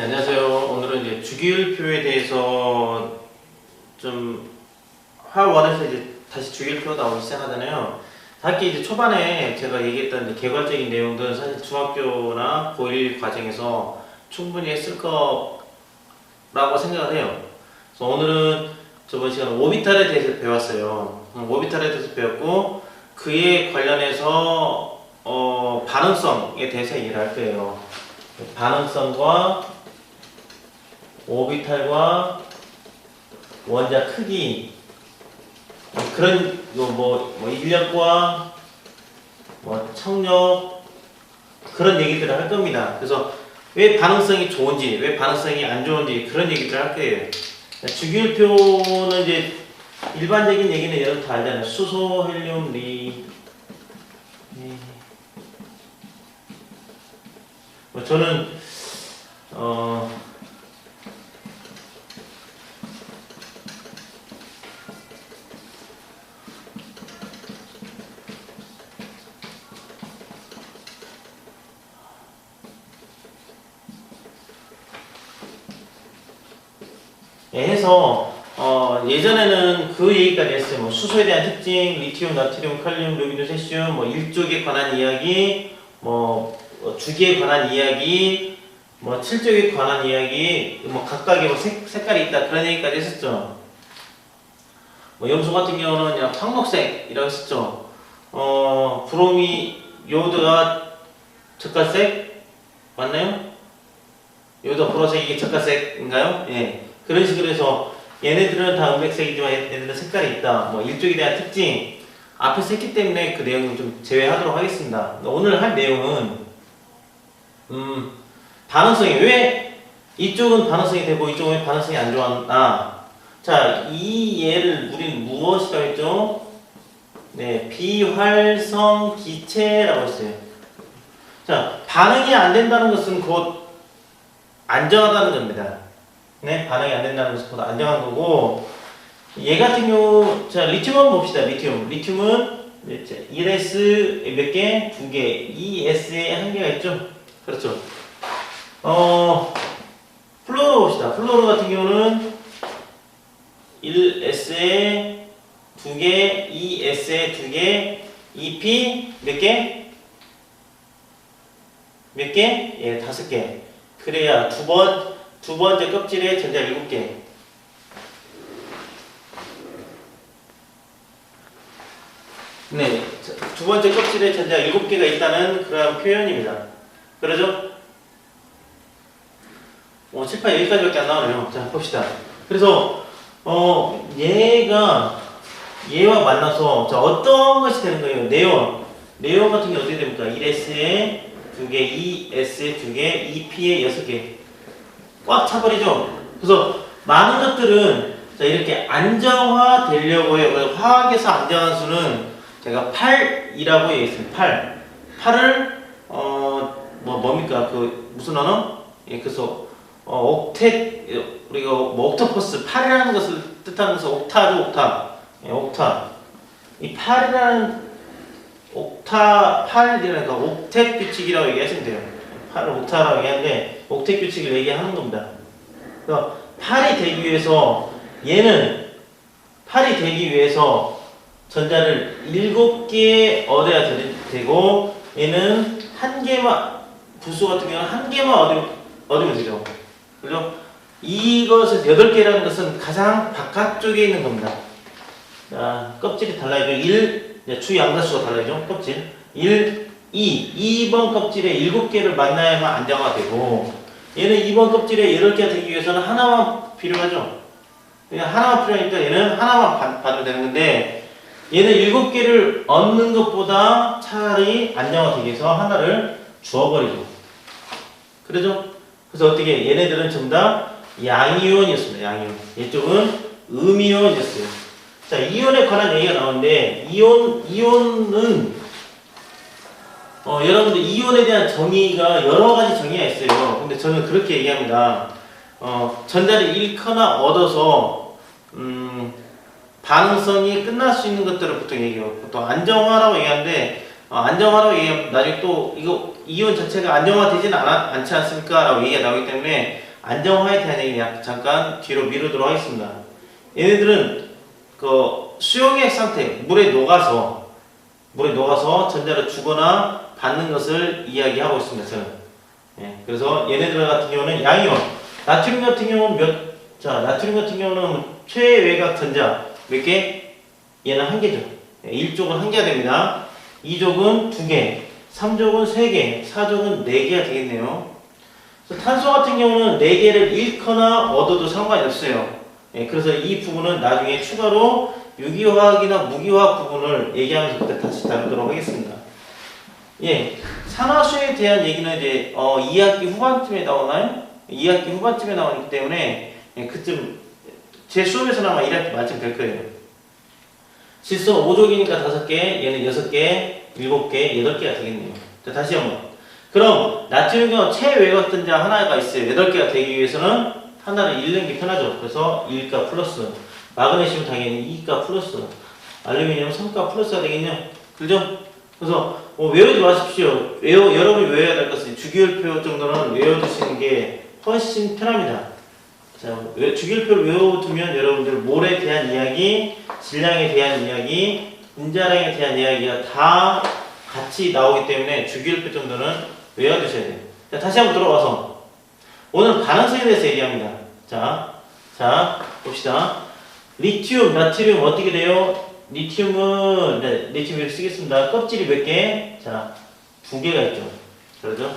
네, 안녕하세요. 오늘은 이제 주기율표에 대해서 좀 화원에서 이제 다시 주기율표가 나오기 시작하잖아요. 학기 이제 초반에 제가 얘기했던 개괄적인 내용들은 사실 중학교나 고1 과정에서 충분히 했을 거라고 생각을 해요. 그래서 오늘은 저번 시간 오비탈에 대해서 배웠어요. 음, 오비탈에 대해서 배웠고 그에 관련해서 어, 반응성에 대해서 얘기를 할 거예요. 반응성과 오비탈과 원자 크기 뭐 그런 뭐, 뭐 인력과 뭐 청력 그런 얘기들을 할 겁니다. 그래서 왜 반응성이 좋은지 왜 반응성이 안 좋은지 그런 얘기들을 할 거예요. 주기율표는 이제 일반적인 얘기는 여러분 다 알잖아요. 수소, 헬륨, 리. 리. 뭐 저는 어 수소에 대한 특징, 리튬, 나트륨, 칼륨, 루비늄, 세슘, 뭐 일족에 관한 이야기, 뭐 어, 주기에 관한 이야기, 뭐 칠족에 관한 이야기, 뭐 각각의 뭐 색, 색깔이 있다 그런 얘기까지 했었죠. 뭐 염소 같은 경우는 그냥 황록색이라고 했었죠. 어, 브로미, 요드가 젓갈색 맞나요? 요드 보라색 이게 젓갈색인가요? 예. 그런 식으로 해서 얘네들은 다 음백색이지만 얘네들은 색깔이 있다. 뭐 일종에 대한 특징 앞에서 했기 때문에 그 내용은 좀 제외하도록 하겠습니다. 오늘 할 내용은 음 반응성이 왜 이쪽은 반응성이 되고 이쪽은 왜 반응성이 안 좋았나? 자, 이 예를 우리는 무엇이라고 했죠? 네, 비활성 기체라고 했어요. 자, 반응이 안 된다는 것은 곧 안정하다는 겁니다. 네, 반응이 안 된다는 것은 곧 안정한 거고 얘 같은 경우 자 리튬 한번 봅시다. 리튬. 리튬은 1s 몇 개? 두 개. 2s에 한 개가 있죠. 그렇죠. 어 플로로 봅시다. 플로로 같은 경우는 1s에 두 개, 2s에 두 개, 2p 몇 개? 몇 개? 예, 다섯 개. 그래야 두 번, 두 번째 껍질에 전자 일곱 개. 네, 자, 두 번째 껍질에 전자 일곱 개가 있다는 그런 표현입니다. 그러죠? 어, 칠판 여기까지밖에 안 나오네요. 자, 봅시다. 그래서 어, 얘가 얘와 만나서 자, 어떤 것이 되는 거예요? 네온. 네온 같은 게 어떻게 됩니까? 1S에 두 개, 2S에 두 개, 2P에 여섯 개. 꽉 차버리죠? 그래서 많은 것들은 자, 이렇게 안정화 되려고 해요. 화학에서 안정한 수는 제가 8이라고 얘기했습니다. 8. 8을 어, 뭐 뭡니까? 그 무슨 언어? 예, 그래서 어, 옥텟 우리가 뭐 옥토퍼스 8이라는 것을 뜻하는 것은 옥타죠, 옥타. 예, 옥타. 이 8이라는 옥타 8이라는 거 옥텟 규칙이라고 얘기하시면 돼요. 8을 옥타라고 얘기하는데 옥텟 규칙을 얘기하는 겁니다. 그래서 8이 되기 위해서 얘는 8이 되기 위해서 전자를 7개 얻어야 되- 되고 얘는 한 개만 부수 같은 경우는 한 개만 얻으면, 얻으면 되죠. 그죠? 이것을 8개라는 것은 가장 바깥쪽에 있는 겁니다. 자, 껍질이 달라요. 1, 이제 주 양자수가 달라요. 껍질. 1, 2. 2번 껍질에 7개를 만나야만 안정화되고 얘는 2번 껍질에 8개가 되기 위해서는 하나만 필요하죠. 그냥 하나만 필요하니까 얘는 하나만 받- 받으면 되는 건데 얘는 7개를 얻는 것보다 차라리 안정화되기 위해서 하나를 주어버리죠. 그러죠? 그래서 어떻게 얘네들은 전부 다 양이온이었습니다. 양이온. 이쪽은 음이온이었어요. 자, 이온에 관한 얘기가 나오는데 이온 이온은 어, 여러분들 이온에 대한 정의가 여러 가지 정의가 있어요. 근데 저는 그렇게 얘기합니다. 어, 전자를 잃거나 얻어서 음, 반응성이 끝날 수 있는 것들을 보통 얘기해요. 보통 안정화라고 얘기하는데 어, 안정화라고 얘기하면 나중에 또 이거 이온 자체가 안정화되지는 않지 않습니까? 라고 얘기가 나오기 때문에 안정화에 대한 얘기 약- 잠깐 뒤로 미루도록 하겠습니다. 얘네들은 그 수용액 상태, 물에 녹아서 물에 녹아서 전자를 주거나 받는 것을 이야기하고 있습니다. 저는. 예, 그래서 얘네들 같은 경우는 양이온, 나트륨 같은 경우는 몇, 자, 나트륨 같은 경우는 최외곽 전자 몇 개? 얘는 한 개죠. 예, 1족은 한 개가 됩니다. 2족은 두 개, 3족은 세 개, 4족은 네 개가 되겠네요. 탄소 같은 경우는 네 개를 잃거나 얻어도 상관이 없어요. 예, 그래서 이 부분은 나중에 추가로 유기화학이나 무기화학 부분을 얘기하면서 그때 다시 다루도록 하겠습니다. 예, 산화수에 대한 얘기는 이제 어, 2학기 후반쯤에 나오나요? 2학기 후반쯤에 나오기 때문에 예, 그쯤 제 수업에서는 아마 1학기 말쯤 될 거예요. 질소 5족이니까 5개, 얘는 6개, 7개, 8개가 되겠네요. 자, 다시 한번. 그럼 나트륨과 최외곽 전자 하나가 있어요. 8개가 되기 위해서는 하나를 잃는 게 편하죠. 그래서 1가 플러스. 마그네슘 당연히 2가 플러스. 알루미늄 3가 플러스가 되겠네요. 그죠? 그래서 뭐 외우지 마십시오. 외워, 여러분이 외워야 될 것은 주기율표 정도는 외워두시는 게 훨씬 편합니다. 자, 외- 주기율표를 외워두면 여러분들 몰에 대한 이야기, 질량에 대한 이야기, 분자량에 대한 이야기가 다 같이 나오기 때문에 주기율표 정도는 외워두셔야 돼요. 자, 다시 한번 들어와서 오늘 반응성에 대해서 얘기합니다. 자, 자, 봅시다. 리튬, 나트륨 어떻게 돼요? 리튬은, 네, 리튬 이렇게 쓰겠습니다. 껍질이 몇 개? 자, 두 개가 있죠. 그러죠?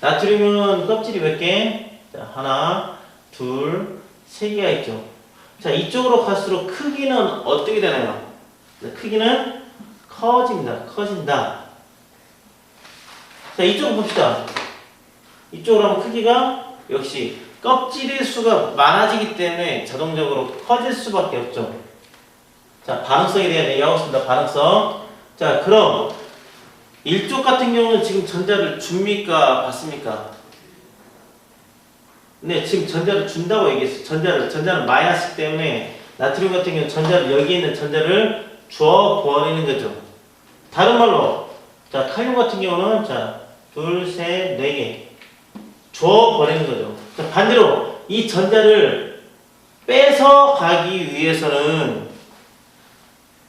나트륨은 껍질이 몇 개? 자, 하나, 둘, 세 개가 있죠. 자, 이쪽으로 갈수록 크기는 어떻게 되나요? 자, 크기는 커집니다. 커진다. 자, 이쪽 봅시다. 이쪽으로 하면 크기가 역시 껍질의 수가 많아지기 때문에 자동적으로 커질 수밖에 없죠. 자, 반응성에 대한 얘기하고 있습니다. 반응성. 자, 그럼 일쪽 같은 경우는 지금 전자를 줍니까? 받습니까? 네, 지금 전자를 준다고 얘기했어요. 전자를, 전자는 마이너스 때문에 나트륨 같은 경우는 전자를, 여기 있는 전자를 줘버리는 거죠. 다른 말로, 자, 칼륨 같은 경우는, 자, 둘, 셋, 네 개. 줘버리는 거죠. 자, 반대로, 이 전자를 뺏어 가기 위해서는,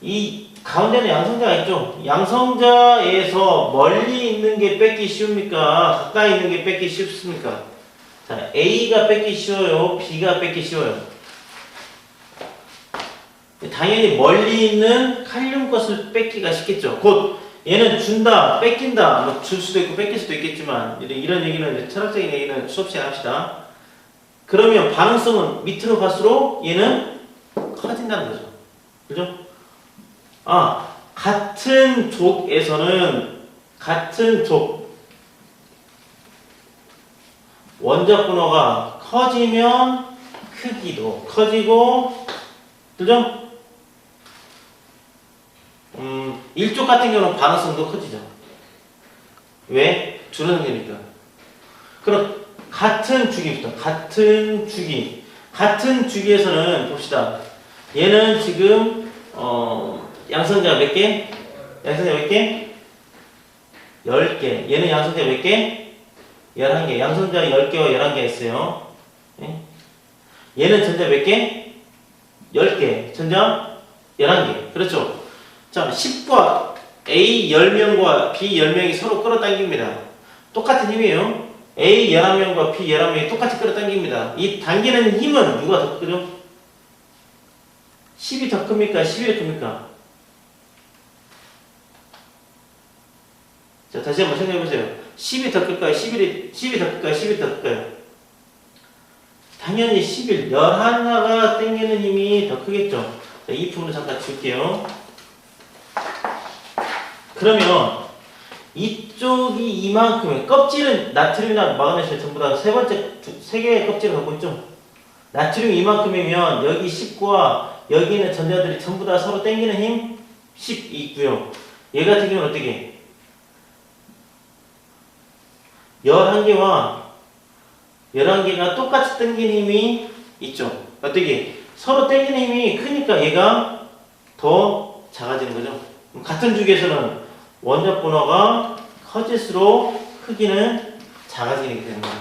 이 가운데는 양성자가 있죠. 양성자에서 멀리 있는 게 뺏기 쉬웁니까? 가까이 있는 게 뺏기 쉽습니까? 자, A가 뺏기 쉬워요. B가 뺏기 쉬워요. 당연히 멀리 있는 칼륨 것을 뺏기가 쉽겠죠. 곧 얘는 준다, 뺏긴다, 뭐 줄 수도 있고 뺏길 수도 있겠지만 이런, 이런 얘기는 철학적인 얘기는 수업 시간에 합시다. 그러면 반응성은 밑으로 갈수록 얘는 커진다는 거죠. 그죠? 아, 같은 족에서는 같은 족 원자 분호가 커지면 크기도 커지고 그죠? 음, 일족 같은 경우는 반응성도 커지죠. 왜? 줄어드니까. 그럼 같은 주기부터 같은 주기 같은 주기에서는 봅시다. 얘는 지금 어, 양성자 몇 개? 양성자 몇 개? 10개. 얘는 양성자 몇 개? 11개. 양성자 10개와 11개 있어요. 예? 얘는 전자 몇 개? 10개. 전자 11개. 그렇죠. 자, 10과 A 10명과 B 10명이 서로 끌어당깁니다. 똑같은 힘이에요. A 11명과 B 11명이 똑같이 끌어당깁니다. 이 당기는 힘은 누가 더 크죠? 10이 더 큽니까? 11이 큽니까? 자, 다시 한번 생각해 보세요. 10이 더 클까요? 11이, 10이 더 클까요? 10이 더 클까요? 당연히 11, 11하가 당기는 힘이 더 크겠죠. 자, 이 부분을 잠깐 지울게요. 그러면 이쪽이 이만큼의 껍질은 나트륨이나 마그네슘 전부 다 세 번째 두- 세 개의 껍질을 갖고 있죠. 나트륨 이만큼이면 여기 10과 여기 있는 전자들이 전부 다 서로 당기는 힘 10이 있고요. 얘 같은 경우는 어떻게? 11개와 11개가 똑같이 당기는 힘이 있죠. 어떻게? 서로 당기는 힘이 크니까 얘가 더 작아지는 거죠. 같은 주기에서는 원자 분호가 커질수록 크기는 작아지게 되는 거예요.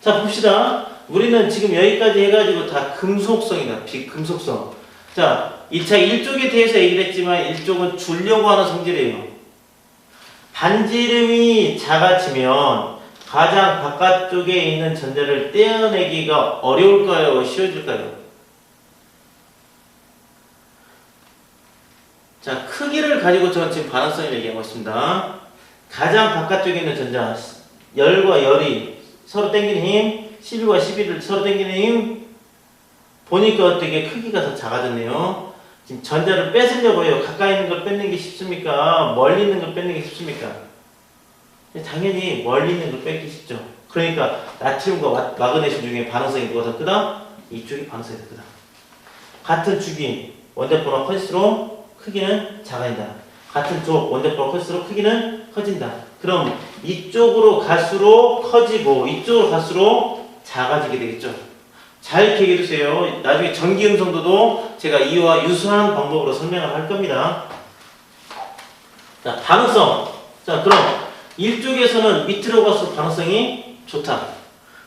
자, 봅시다. 우리는 지금 여기까지 해가지고 다 금속성이다. 비금속성. 자, 2차 1쪽에 대해서 얘기를 했지만 1쪽은 줄려고 하는 성질이에요. 반지름이 작아지면 가장 바깥쪽에 있는 전자를 떼어내기가 어려울까요? 쉬워질까요? 자, 크기를 가지고 저는 지금 반응성을 얘기하고 있습니다. 가장 바깥쪽에 있는 전자, 열과 열이 서로 당기는 힘, 11과 11을 서로 당기는 힘, 보니까 어떻게 크기가 더 작아졌네요. 지금 전자를 뺏으려고 해요. 가까이 있는 걸 뺏는 게 쉽습니까? 멀리 있는 걸 뺏는 게 쉽습니까? 당연히 멀리 있는 걸 뺏기 쉽죠. 그러니까 나트륨과 마- 마그네슘 중에 반응성이 누가 더 크다? 이쪽이 반응성이 더 크다. 같은 주기 원자번호 커질수록 크기는 작아진다. 같은 쪽 원자번호 커질수록 크기는 커진다. 그럼 이쪽으로 갈수록 커지고 이쪽으로 갈수록 작아지게 되겠죠. 잘 기억해 두세요. 나중에 전기 음성도도 제가 이와 유사한 방법으로 설명을 할 겁니다. 자, 반응성. 자, 그럼 이쪽에서는 밑으로 갈수록 반응성이 좋다.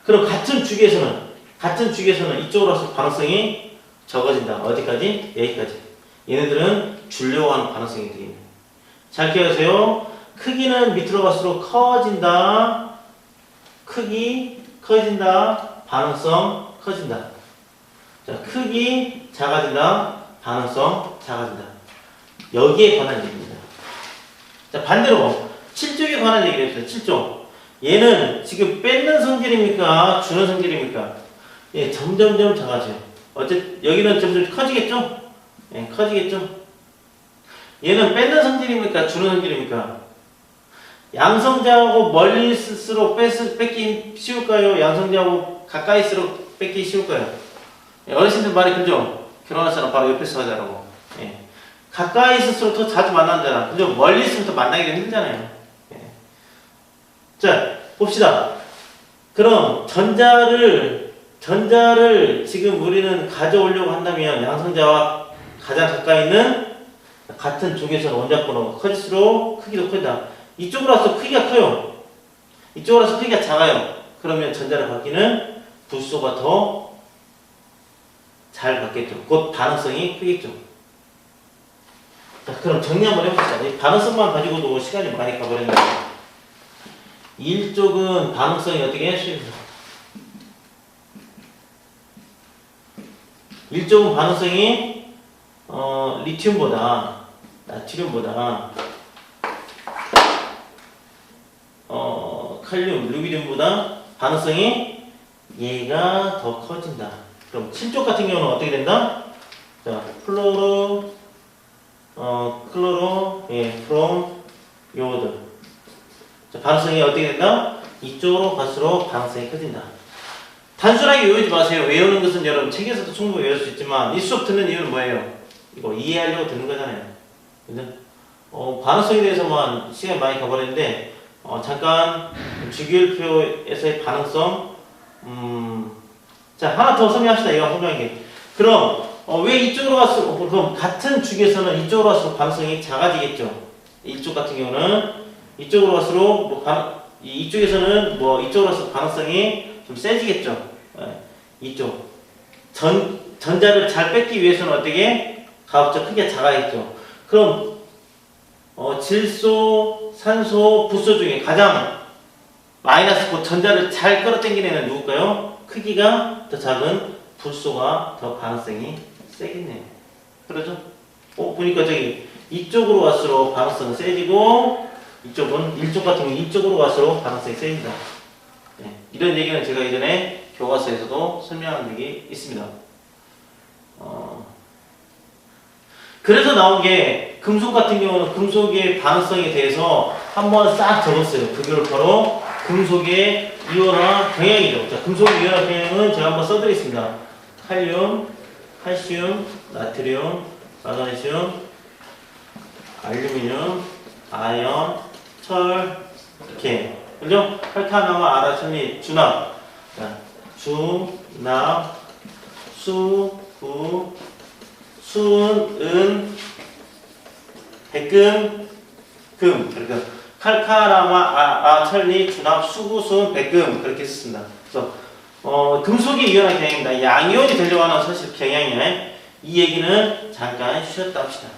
그럼 같은 주기에서는 같은 주기에서는 이쪽으로 갈수록 반응성이 적어진다. 어디까지? 여기까지. 얘네들은 줄려고 하는 반응성이 되겠네. 잘 기억하세요. 크기는 밑으로 갈수록 커진다. 크기 커진다. 반응성 커진다. 자, 크기 작아진다. 반응성 작아진다. 여기에 관한 얘기입니다. 자, 반대로 7쪽에 관한 얘기를 해주세요. 7쪽. 얘는 지금 뺏는 성질입니까? 주는 성질입니까? 예, 점점점 작아져요. 어쨌든 여기는 점점 커지겠죠? 예, 커지겠죠? 얘는 뺏는 성질입니까? 주는 성질입니까? 양성자하고 멀리 있을수록 뺏, 뺏기 쉬울까요? 양성자하고 가까이 있을수록 뺏기 쉬울까요? 예, 어르신들 말이 그죠? 사람 바로 옆에서 하자라고. 예. 가까이 있을수록 더 자주 만난잖아. 그죠? 멀리 있으면 더 만나기가 힘들잖아요. 예. 자, 봅시다. 그럼 전자를 전자를 지금 우리는 가져오려고 한다면 양성자와 가장 가까이 있는 같은 쪽에서는 원자번호가 커질수록 크기도 커진다. 이쪽으로 와서 크기가 커요. 이쪽으로 와서 크기가 작아요. 그러면 전자를 받기는 불소가 더잘 받겠죠. 곧 반응성이 크겠죠. 자, 그럼 정리 한번 해봅시다. 이 반응성만 가지고도 시간이 많이 가버렸는데. 일쪽은 반응성이 어떻게 해주세요? 일쪽은 반응성이 어, 리튬보다 나트륨보다 어, 칼륨, 루비륨보다 반응성이 얘가 더 커진다. 그럼 7쪽 같은 경우는 어떻게 된다? 자, 플로로, 어, 클로로, 예, 프롬, 요오드. 자, 반응성이 어떻게 된다? 이쪽으로 갈수록 반응성이 커진다. 단순하게 외우지 마세요. 외우는 것은 여러분 책에서도 충분히 외울 수 있지만 이 수업 듣는 이유는 뭐예요? 이거 이해하려고 듣는 거잖아요. 그죠? 어, 반응성에 대해서만 시간이 많이 가버렸는데 어, 잠깐 주기율표에서의 반응성 음, 자 하나 더 설명합시다. 이거 설명하게. 그럼 어, 왜 이쪽으로 갈수록 어, 그럼 같은 주기에서는 이쪽으로 갈수록 반응성이 작아지겠죠. 이쪽 같은 경우는 이쪽으로 갈수록 뭐 반, 이- 이쪽에서는 뭐 이쪽으로 갈수록 반응성이 좀 세지겠죠. 예, 이쪽 전 전자를 잘 뺏기 위해서는 어떻게 가급적 크게 작아야겠죠. 그럼 어, 질소, 산소, 불소 중에 가장 마이너스 곧 전자를 잘 끌어당기는 애는 누굴까요? 크기가 더 작은 불소가 더 반응성이 세겠네요. 그러죠? 어, 보니까 저기 이쪽으로 갈수록 반응성은 세지고 이쪽은 일쪽 같은 경우 이쪽으로 갈수록 반응성이 세진다. 네, 이런 얘기는 제가 예전에 교과서에서도 설명한 적이 있습니다. 어, 그래서 나온 게 금속 같은 경우는 금속의 반응성에 대해서 한번 싹 적었어요. 그걸 바로 금속의 이온화 경향이죠. 자, 금속의 이온화 경향은 제가 한번 써드리겠습니다. 칼륨, 칼슘, 나트륨, 마그네슘, 알루미늄, 아연, 철, 이렇게. 그죠? 칼카나와 아라천이 준합. 자, 준합, 수, 구, 순, 은, 백금, 금. 그러니까 칼카라마, 아, 아, 천리, 준합, 수구순, 백금. 그렇게 썼습니다. 그래서 어, 금속이 이온한 경향입니다. 양이온이 되려고 하는 사실 경향이에요. 이 얘기는 잠깐 쉬었다 합시다.